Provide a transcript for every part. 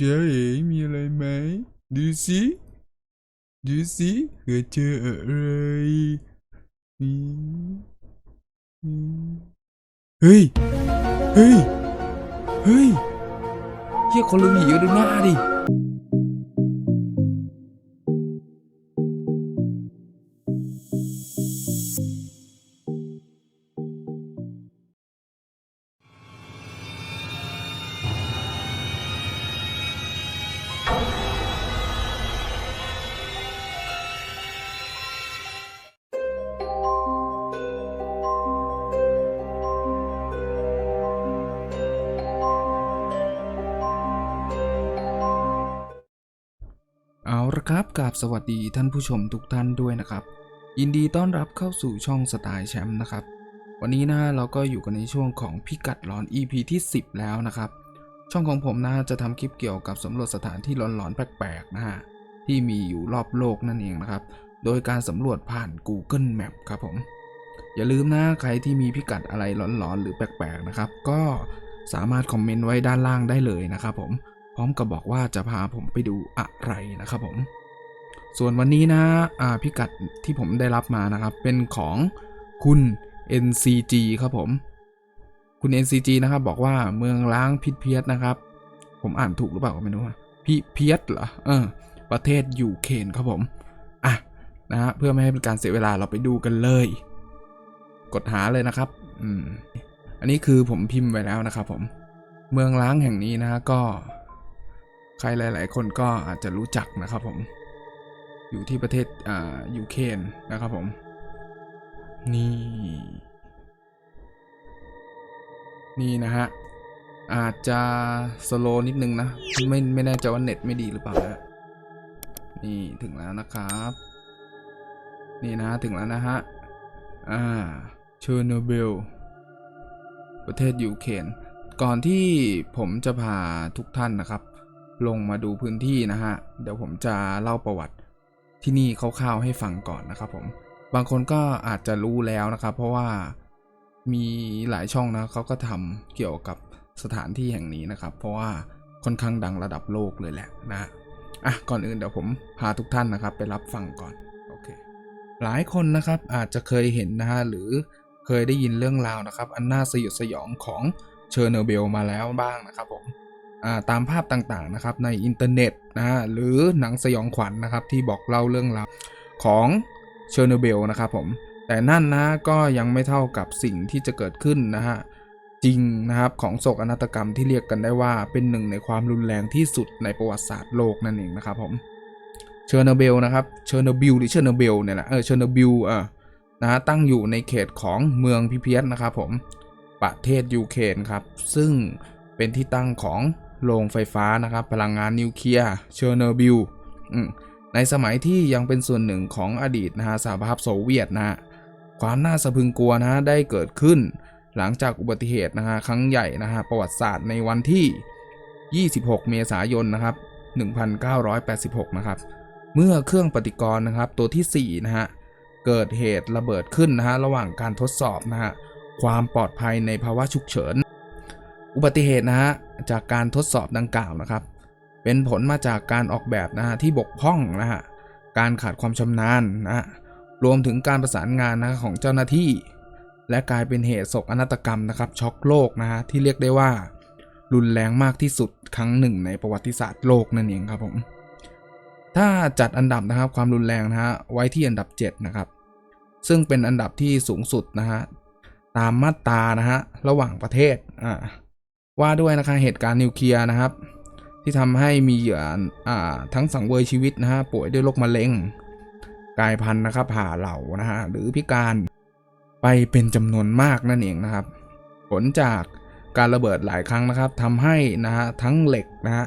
เจ๊เอ๋มีอะไรไหมดูสิดูสิเธอเจออะไรเฮ้ย เฮ้ย เฮ้ยเฮียคนลืมผีก็ดูหน้าดิ เอาละครับกับสวัสดีท่านผู้ชมทุกท่านด้วยนะครับ ยินดีต้อนรับเข้าสู่ช่องสไตล์แชมป์นะครับ วันนี้นะเราก็อยู่กันในช่วงของพิกัดหลอน EP ที่ 10 แล้วนะครับ ช่องของผมนะจะทำคลิปเกี่ยวกับสำรวจสถานที่หลอนๆแปลกๆนะฮะที่มีอยู่รอบโลกนั่นเองนะครับ โดยการสำรวจผ่าน Google Map ครับผม อย่าลืมนะใครที่มีพิกัดอะไรหลอนๆหรือแปลกๆนะครับ ก็สามารถคอมเมนต์ไว้ด้านล่างได้เลยนะครับผม ร้อมกับบอกว่าจะพาผมไปดูอะไรนะครับผม ส่วนวันนี้นะพิกัดที่ผมได้รับมานะครับ เป็นของคุณ NCG ครับผม คุณ NCG นะครับ บอกว่าเมืองล้างพิษเพียสนะครับ ผมอ่านถูกหรือเปล่าก็ไม่รู้พิเพียสเหรอเออ ประเทศยูเครนครับผมอะนะฮะเพื่อไม่ให้เป็นการเสียเวลาเราไปดูกันเลย กดหาเลยนะครับ อืม อันนี้คือผมพิมพ์ไว้แล้วนะครับผม เมืองล้างแห่งนี้นะฮะก็ ใครหลาย ๆ คนก็อาจจะรู้จักนะครับผม อยู่ที่ประเทศอ่ายูเครนนะครับผม นี่ นี่นะฮะ อาจจะสโลนิดนึงนะ ไม่ไม่แน่ใจว่าเน็ตไม่ดีหรือเปล่านะนี่ถึงแล้วนะครับ นี่นะถึงแล้วนะฮะ อ่าเชอร์โนเบลประเทศยูเครนก่อนที่ผมจะพาทุกท่านนะครับ ลงมาดูพื้นที่นะฮะ เดี๋ยวผมจะเล่าประวัติที่นี่คร่าวๆให้ฟังก่อนนะครับผมบางคนก็อาจจะรู้แล้วนะครับ เพราะว่ามีหลายช่องนะเขาก็ทำเกี่ยวกับสถานที่แห่งนี้นะครับ เพราะว่าค่อนข้างดังระดับโลกเลยแหละนะอะก่อนอื่นเดี๋ยวผมพาทุกท่านนะครับ ไปรับฟังก่อนโอเคหลายคนนะครับอาจจะเคยเห็นนะฮะหรือเคยได้ยินเรื่องราวนะครับ อันน่าสยดสยองของเชอร์โนเบลมาแล้วบ้างนะครับผม ตามภาพต่างๆนะครับในอินเทอร์เน็ตนะฮะหรือหนังสยองขวัญนะครับที่บอกเล่าเรื่องราวของเชอร์โนเบลนะครับผมแต่นั่นนะก็ยังไม่เท่ากับสิ่งที่จะเกิดขึ้นนะฮะจริงนะครับของโศกนาฏกรรมที่เรียกกันได้ว่าเป็นหนึ่งในความรุนแรงที่สุดในประวัติศาสตร์โลกนั่นเองนะครับผมเชอร์โนเบลนะครับเชอร์โนบิลหรือเชอร์โนเบลเนี่ยแหละเออเชอร์โนบิลเออนะฮะตั้งอยู่ในเขตของเมืองพิเพียสนะครับผมประเทศยูเครนครับซึ่งเป็นที่ตั้งของ โรงไฟฟ้านะครับพลังงานนิวเคลียร์เชอร์โนบิลในสมัยที่ยังเป็นส่วนหนึ่งของอดีตนะฮะสหภาพโซเวียตนะฮะความน่าสะพึงกลัวนะฮะได้เกิดขึ้น หลังจากอุบัติเหตุนะฮะครั้งใหญ่นะฮะประวัติศาสตร์ในวันที่ 26 เมษายนนะครับ1986 นะครับ เมื่อเครื่องปฏิกรณ์นะครับตัวที่ 4 นะฮะ เกิดเหตุระเบิดขึ้นนะฮะระหว่างการทดสอบนะฮะ ความปลอดภัยในภาวะฉุกเฉิน อุบัติเหตุนะฮะ จากการทดสอบดังกล่าวนะครับ เป็นผลมาจากการออกแบบนะฮะที่บกพร่องนะฮะการขาดความชำนาญนะฮะรวมถึงการประสานงานนะของเจ้าหน้าที่ และกลายเป็นเหตุโศกนาฏกรรมนะครับช็อกโลกนะฮะที่เรียกได้ว่า รุนแรงมากที่สุดครั้งหนึ่งในประวัติศาสตร์โลกนั่นเองครับผมถ้าจัดอันดับนะครับความรุนแรงนะฮะไว้ที่อันดับ 7 นะครับ ซึ่งเป็นอันดับที่สูงสุดนะฮะตามมาตรานะฮะระหว่างประเทศอ่า ว่าด้วยนะคะเหตุการณ์นิวเคลียร์นะครับ ที่ทำให้มีเหยื่ออทั้งสังเวยชีวิตนะฮะป่วยด้วยโรคมะเร็งกลายพันธุ์นะครับผ่าเหล่านะฮะหรือพิการไปเป็นจำนวนมากนั่นเองนะครับ ผลจากการระเบิดหลายครั้งนะครับทำให้นะฮะทั้งเหล็กนะฮะ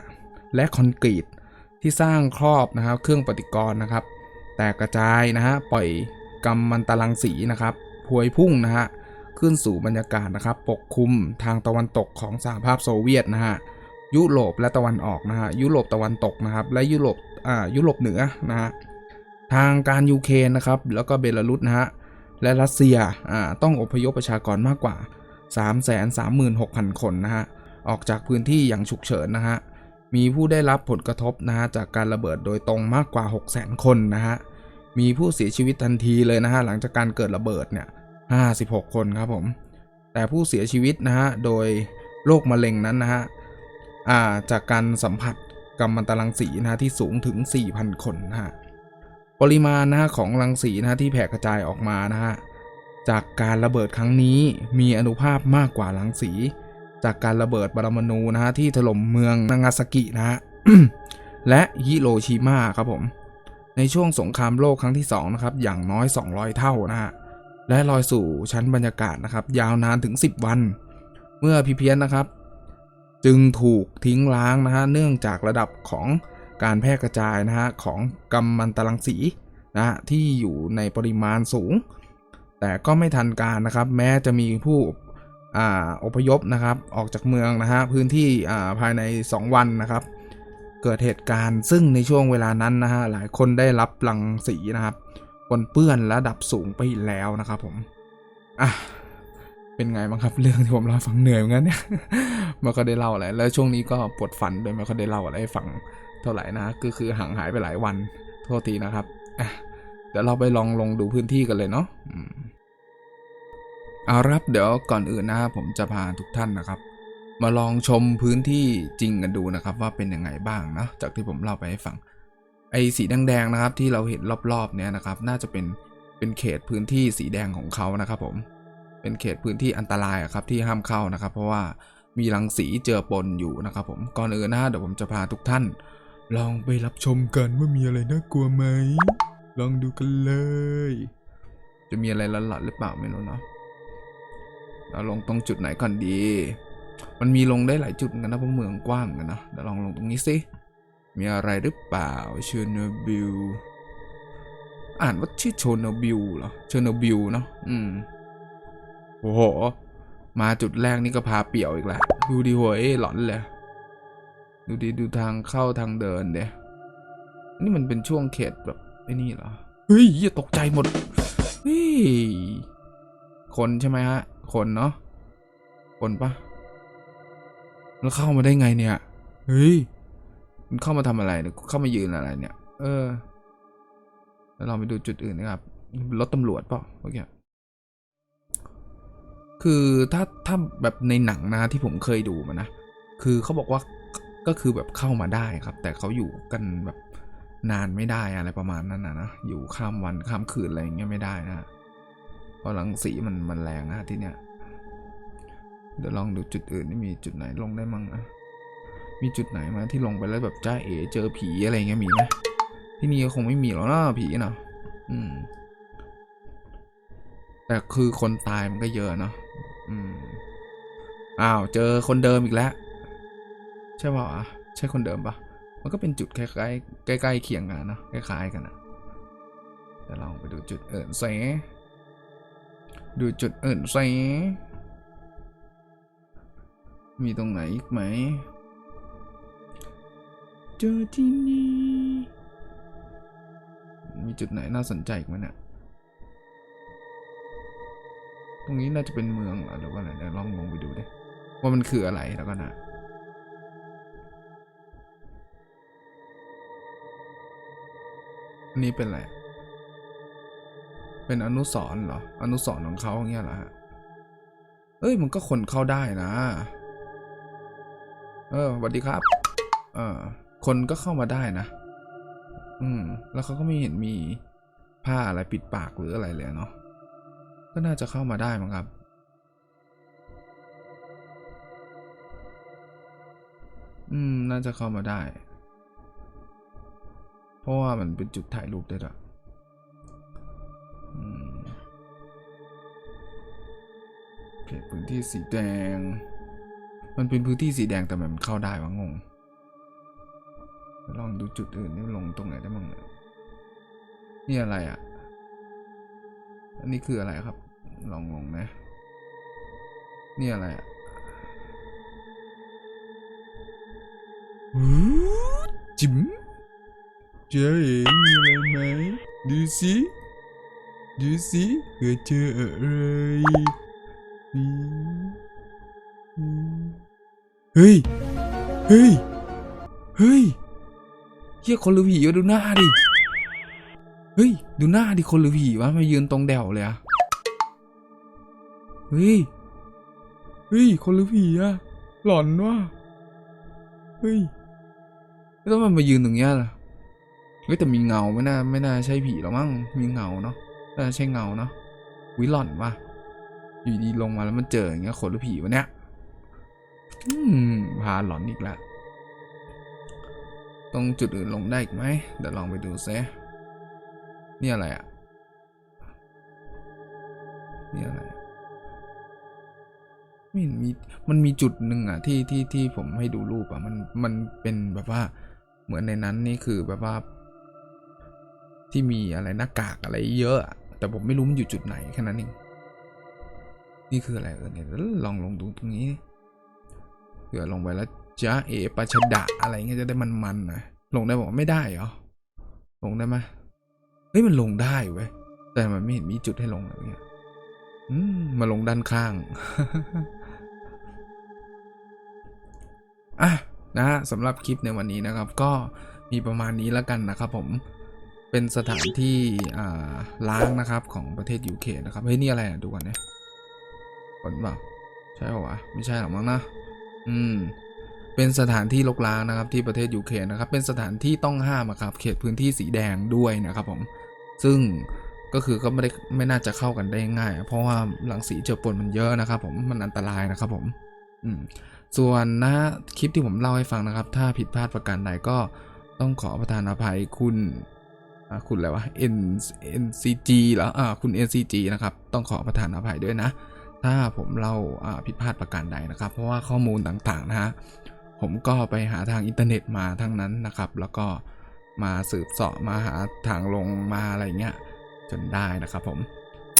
และคอนกรีตที่สร้างครอบนะครับ เครื่องปฏิกรณ์นะครับ แตกกระจายนะฮะปล่อยกำมันตรังสีนะครับพวยพุ่งนะฮะ ขึ้นสู่บรรยากาศนะครับปกคลุมทางตะวันตกของสหภาพโซเวียตนะฮะยุโรปและตะวันออกนะฮะยุโรปตะวันตกนะครับและยุโรปอ่ายุโรปเหนือนะฮะทางการยูเครนนะครับแล้วก็เบลารุสนะฮะและรัสเซียอ่าต้องอพยพประชากรมากกว่า 3 3 6 0 0 0 คนนะฮะออกจากพื้นที่อย่างฉุกเฉินนะฮะมีผู้ได้รับผลกระทบนะฮะจากการระเบิดโดยตรงมากกว่า 6 0 0 0 0 0 คนนะฮะมีผู้เสียชีวิตทันทีเลยนะฮะหลังจากการเกิดระเบิดเนี่ย 56 คนครับผม แต่ผู้เสียชีวิตนะฮะ โดยโรคมะเร็งนั้นนะฮะาจากการสัมผัสกัมมันตรังสีนะะที่สูงถึง 4,000 คนนะฮะ ปริมาณนะฮะของรังสีนะะที่แผ่กระจายออกมานะฮะ จากการระเบิดครั้งนี้มีอนุภาพมากกว่ารังสี จากการระเบิดปรมาณูนะฮะที่ถล่มเมืองนางาซากินะฮะและฮิโรชิมาครับผม ในช่วงสงครามโลกครั้งที่2นะครับอย่างน้อย 200 เท่านะฮะ และลอยสู่ชั้นบรรยากาศนะครับ ยาวนานถึง 10 วัน เมื่อพีเพียนนะครับ จึงถูกทิ้งล้างนะฮะเนื่องจากระดับของการแพร่กระจายนะฮะของกัมมันตรังสีนะฮะที่อยู่ในปริมาณสูง แต่ก็ไม่ทันการนะครับ แม้จะมีผู้อ่าอพยพนะครับ ออกจากเมืองนะฮะพื้นที่อ่าภายใน 2 วันนะครับ เกิดเหตุการณ์ซึ่งในช่วงเวลานั้นนะฮะหลายคนได้รับรังสีนะครับ ปนเปื้อนและดับสูงไปแล้วนะครับผม อะ เป็นไงบ้างครับ เรื่องที่ผมเล่าฟังเหนื่อยเหมือนกันเนี่ยไม่ค่อยได้เล่าอะไร แล้วช่วงนี้ก็ปวดฝันด้วยไม่ค่อยได้เล่าอะไรให้ฟังเท่าไหร่นะก็คือห่างหายไปหลายวัน โทษทีนะครับอะเดี๋ยวเราไปลองลงดูพื้นที่กันเลยเนาะอืมเอาครับเดี๋ยวก่อนอื่นนะครับผมจะพาทุกท่านนะครับ มาลองชมพื้นที่จริงกันดูนะครับ ว่าเป็นยังไงบ้างนะจากที่ผมเล่าไปให้ฟัง ไอ้สีแดงๆนะครับที่เราเห็นรอบๆเนี้ยนะครับ น่าจะเป็นเป็นเขตพื้นที่สีแดงของเขานะครับผมเป็นเขตพื้นที่อันตรายครับที่ห้ามเข้านะครับ เพราะว่ามีรังสีเจือปนอยู่นะครับ ผมก่อนอื่นนะเดี๋ยวผมจะพาทุกท่าน ลองไปรับชมกันว่ามีอะไรน่ากลัวไหมลองดูกันเลย จะมีอะไรหลอนๆหรือเปล่าไม่รู้เนาะเราลงตรงจุดไหนก่อนดี มันมีลงได้หลายจุดนกันนะเพราะเมืองกว้างกันนะเดี๋ยวลองลงตรงนี้สิ มีอะไรหรือเปล่าเชอร์โนบิล อ่านว่าชื่อโชโนบิลเหรอเชอร์โนบิลเนาะอืมโอ้โห มาจุดแรกนี่ก็พาเปี่ยวอีกล้วดูดิโว้หลอนเลย ดูดิดูทางเข้าทางเดินเดี๋ยนี่มันเป็นช่วงเขตแบบไอ้นี่เหรอ เฮ้ยอย่าตกใจหมด เฮ้ย คนใช่ไหมฮะ คนเนาะ คนปะแล้วเข้ามาได้ไงเนี่ย เฮ้ย มันเข้ามาทำอะไรเนี่ยเข้ามายืนอะไรเนี่ย เออ แล้วเราไปดูจุดอื่นนะครับ รถตำรวจเปล่าเมื่อกี้คือถ้าถ้าแบบในหนังนะที่ผมเคยดูมานะ คือเขาบอกว่าก็คือแบบเข้ามาได้ครับ แต่เขาอยู่กันแบบนานไม่ได้อะไรประมาณนั้นนะนะ อยู่ข้ามวันข้ามคืนอะไรอย่างเงี้ยไม่ได้นะเพราะรังสีมันมันแรงนะที่เนี้ยเดี๋ยวลองดูจุดอื่นนี่มีจุดไหนลงได้มั่งนะ มีจุดไหนมาที่ลงไปแล้วแบบจ้าเอ๋เจอผีอะไรเงี้ยมีไหมที่นี่ก็คงไม่มีหรอกนะผีเนาะอืม แต่คือคนตายมันก็เยอะเนาะอืมอ้าวเจอคนเดิมอีกแล้ว ใช่ป่าวะใช่คนเดิมปะมันก็เป็นจุดคล้ายๆใกล้เคียงกันเนะคล้ายๆกันนะเดี๋ยวลองไปดูจุดอื่นเซดูจุดอื่นเซมีตรงไหนอีกไหม เจอที่นี่ มีจุดไหนน่าสนใจอีกไหมเนี่ย ตรงนี้น่าจะเป็นเมืองเหรือว่าอะไรเดี๋ยวลองลงไปดูดิ ว่ามันคืออะไรแล้วก็นะอันนี้เป็นอะไร เป็นอนุสรณ์เหรอ อนุสร์ของเขาอย่างเงี้ยเหรอฮะ เอ้ยมันก็คนเข้าได้นะ เออสวัสดีครับ เออ คนก็เข้ามาได้นะ อืม แล้วเขาก็ไม่เห็นมีผ้าอะไรปิดปากหรืออะไรเลยเนาะ ก็น่าจะเข้ามาได้มั้งครับ อืม น่าจะเข้ามาได้ เพราะว่ามันเป็นจุดถ่ายรูปด้วยอะอืมโอเคพื้นที่สีแดง มันเป็นพื้นที่สีแดงแต่มันเข้าได้วะงง ลองดูจุดอื่นนี่ลงตรงไหนได้บ้างเนี่ยนี่อะไรอะ อันนี้คืออะไรครับ ลองลงนะนี่อะไรอะหูจิ๋มเจอเองมีอะไรไหมดูสิดูสิเธอเจออะไรเฮ้ย เฮ้ย เฮ้ย เฮียคนหรือผีวะดูหน้าดิ เฮ้ย ดูหน้าดิคนหรือผีวะมายืนตรงแดวเลยอะเฮ้ย เฮ้ย คนหรือผีอะหลอนว่ะเฮ้ย แล้วทำไมายืนตรงเนี้ยล่ะเฮ้ยแต่มีเงาไม่น่าไม่น่าใช่ผีหรอมั้ง มีเงาเนาะน่าใช่เงาเนาะวิหลอนว่ะอยู่ดีลงมาแล้วมันเจออย่างเงี้ยคนหรือผีวะเนี่ย อืมพาหลอนอีกแล้ว ตรงจุดอื่นลงได้อีกไหมเดี๋ยวลองไปดูซินี่อะไรอะนี่อะไรไม่เห็นมีมันมีจุดหนึ่งอะที่ที่ที่ผมให้ดูรูปอะมันมันเป็นแบบว่าเหมือนในนั้นนี่คือแบบว่า ที่มีอะไรหน้ากากอะไรเยอะอะ แต่ผมไม่รู้มันอยู่จุดไหนแค่นั้นเองนี่คืออะไรเออเนี่ยลองลงดูตรงนี้เผื่อลงไปแล้ว จ้าเอปาชดะอะไรเงี้ยจะได้มันๆหน่อยลงได้บอกว่าไม่ได้เหรอลงได้ไหมเฮ้ยมันลงได้เว้ยแต่มันไม่เห็นมีจุดให้ลงอะไรเงี้ยอืมมาลงด้านข้างอะนะฮะสำหรับคลิปในวันนี้นะครับ ก็มีประมาณนี้แล้วกันนะครับ ผมเป็นสถานที่ล้างนะครับของประเทศยูเคนะครับเฮ้ยนี่อะไรอะดูกันเนะฝนเปล่าใช่ป่าวะไม่ใช่หรอกมั้งนะ อืม เป็นสถานที่ลกล้างนะครับที่ประเทศยูเครนนะครับ เป็นสถานที่ต้องห้ามอะครับเขตพื้นที่สีแดงด้วยนะครับผมซึ่งก็คือก็ไม่ได้ไม่น่าจะเข้ากันได้ง่าย เพราะว่าหลังสีเจือปนมันเยอะนะครับ ผมมันอันตรายนะครับผมอืมส่วนนะคลิปที่ผมเล่าให้ฟังนะครับ ถ้าผิดพลาดประการใดก็ต้องขอประทานอภัยคุณคุณอะไรวะ N NCG เหรออ่าคุณ NCG นะครับ ต้องขอประทานอภัยด้วยนะ ถ้าผมเล่าอ่าผิดพลาดประการใดนะครับ เพราะว่าข้อมูลต่างๆนะฮะ ผมก็ไปหาทางอินเทอร์เน็ตมาทั้งนั้นนะครับ แล้วก็มาสืบเสาะมาหาทางลงมาอะไรเงี้ยจนได้นะครับผม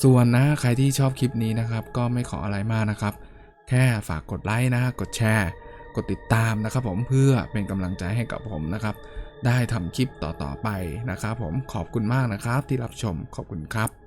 ส่วนนะใครที่ชอบคลิปนี้นะครับ ก็ไม่ขออะไรมากนะครับ แค่ฝากกดไลค์นะ กดแชร์ กดติดตามนะครับผมเพื่อเป็นกำลังใจให้กับผมนะครับ ได้ทำคลิปต่อๆไปนะครับผมขอบคุณมากนะครับที่รับชมขอบคุณครับ